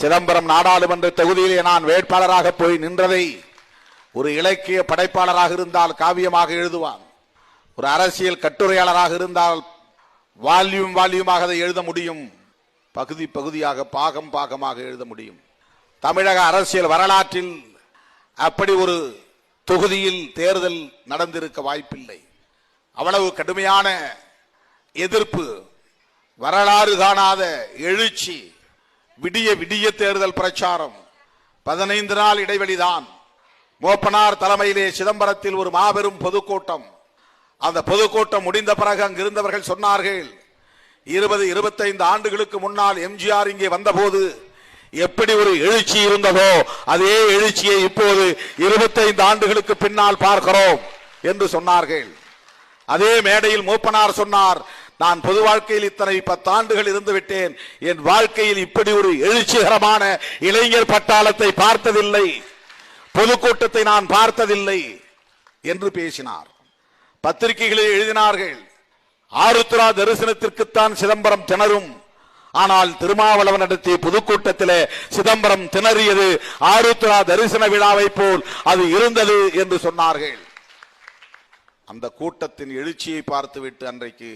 சிதம்பரம் நாடாளுமன்ற தொகுதியிலே நான் வேட்பாளராக போய் நின்றதை ஒரு இலக்கிய படைப்பாளராக இருந்தால் காவியமாக எழுதுவான். ஒரு அரசியல் கட்டுரையாளராக இருந்தால் வால்யூம் வால்யூமாக அதை எழுத முடியும். பகுதி பகுதியாக பாகம் பாகமாக எழுத முடியும். தமிழக அரசியல் வரலாற்றில் அப்படி ஒரு தொகுதியில் தேர்தல் நடந்திருக்க வாய்ப்பில்லை. அவ்வளவு கடுமையான எதிர்ப்பு வரலாறு காணாத எழுச்சி விடிய விடிய தேர்தல் பிரச்சாரம். பதினைந்து நாள் இடைவெளிதான். மோப்பனார் தலைமையிலே சிதம்பரத்தில் ஒரு மாபெரும் பொதுக்கூட்டம். அந்த பொதுக்கூட்டம் முடிந்த பிறகு அங்கிருந்தவர்கள் சொன்னார்கள் இருபது இருபத்தைந்து ஆண்டுகளுக்கு முன்னால் எம்ஜிஆர் இங்கே வந்தபோது எப்படி ஒரு எழுச்சி இருந்ததோ அதே எழுச்சியை இப்போது இருபத்தைந்து ஆண்டுகளுக்கு பின்னால் பார்க்கிறோம் என்று சொன்னார்கள். அதே மேடையில் மூப்பனார் சொன்னார் நான் பொது வாழ்க்கையில் இத்தனை பத்தாண்டுகள் இருந்து விட்டேன். என் வாழ்க்கையில் இப்படி ஒரு எழுச்சிகரமான இளைஞர் பட்டாளத்தை பார்த்ததில்லை. பொதுக்கூட்டத்தை நான் பார்த்ததில்லை என்று பேசினார். பத்திரிகைகளில் எழுதினார்கள் ஆருத்ரா தரிசனத்திற்குத்தான் சிதம்பரம் திணறும். ஆனால் திருமாவளவன் நடத்திய பொதுக்கூட்டத்திலே சிதம்பரம் திணறியது ஆருத்ரா தரிசன விழாவை போல் அது இருந்தது என்று சொன்னார்கள். அந்த கூட்டத்தின் எழுச்சியை பார்த்துவிட்டு அன்றைக்கு